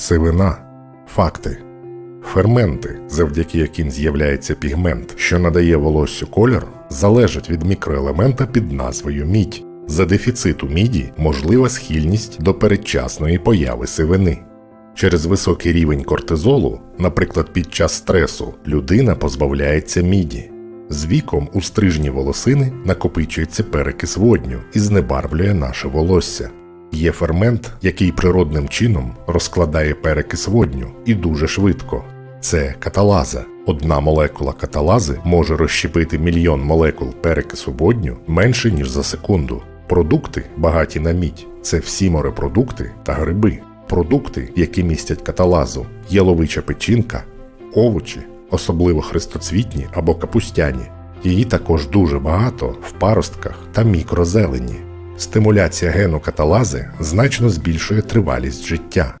Сивина. Факти. Ферменти, завдяки яким з'являється пігмент, що надає волоссю колір, залежать від мікроелемента під назвою мідь. За дефіциту міді можлива схильність до передчасної появи сивини. Через високий рівень кортизолу, наприклад, під час стресу, людина позбавляється міді. З віком у стрижні волосини накопичується перекис водню і знебарвлює наше волосся. Є фермент, який природним чином розкладає перекис водню і дуже швидко. Це каталаза. Одна молекула каталази може розщепити мільйон молекул перекису водню менше ніж за секунду. Продукти, багаті на мідь, це всі морепродукти та гриби. Продукти, які містять каталазу, яловича печінка, овочі, особливо хрестоцвітні або капустяні. Її також дуже багато в паростках та мікрозелені. Стимуляція гену каталази значно збільшує тривалість життя.